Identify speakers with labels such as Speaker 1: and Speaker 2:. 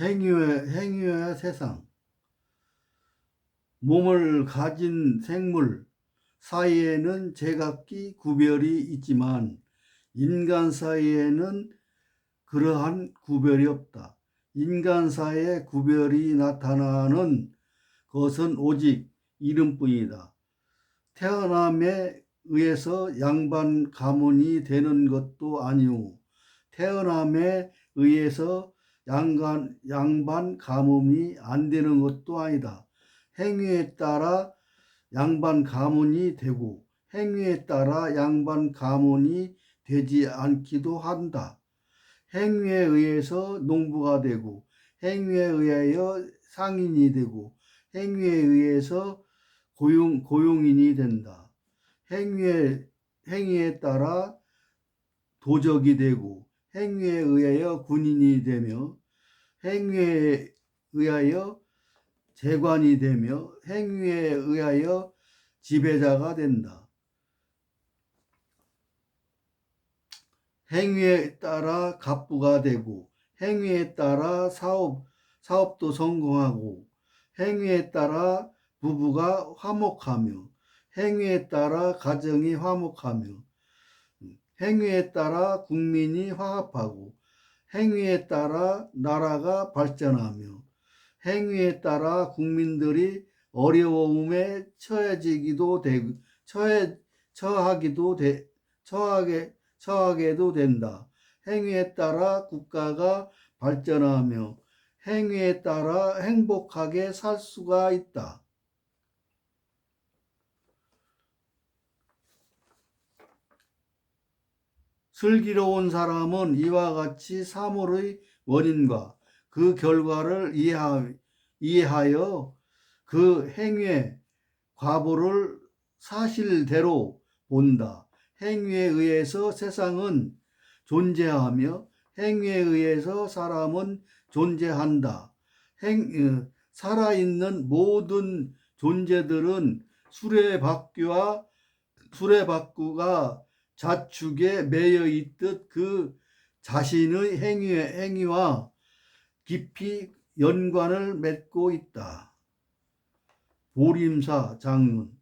Speaker 1: 행위의, 행위의 세상. 몸을 가진 생물 사이에는 제각기 구별이 있지만 인간 사이에는 그러한 구별이 없다. 인간 사이에 구별이 나타나는 것은 오직 이름뿐이다. 태어남에 의해서 양반 가문이 되는 것도 아니오. 태어남에 의해서 양간, 양반 가문이 안 되는 것도 아니다. 행위에 따라 양반 가문이 되고 행위에 따라 양반 가문이 되지 않기도 한다. 행위에 의해서 농부가 되고 행위에 의하여 상인이 되고 행위에 의해서 고용, 고용인이 된다. 행위에, 행위에 따라 도적이 되고 행위에 의하여 군인이 되며 행위에 의하여 재관이 되며 행위에 의하여 지배자가 된다. 행위에 따라 갑부가 되고 행위에 따라 사업 사업도 성공하고 행위에 따라 부부가 화목하며 행위에 따라 가정이 화목하며 행위에 따라 국민이 화합하고 행위에 따라 나라가 발전하며 행위에 따라 국민들이 어려움에 처해지기도 되고 처해 처하기도 돼 처하게 처하게도 된다. 행위에 따라 국가가 발전하며 행위에 따라 행복하게 살 수가 있다. 슬기로운 사람은 이와 같이 사물의 원인과 그 결과를 이해하, 이해하여 그 행위의 과보를 사실대로 본다. 행위에 의해서 세상은 존재하며 행위에 의해서 사람은 존재한다. 행, 어, 살아있는 모든 존재들은 수레바퀴와 수레바퀴가 자축에 매여 있듯 그 자신의 행위, 행위와 깊이 연관을 맺고 있다. 보림사 장군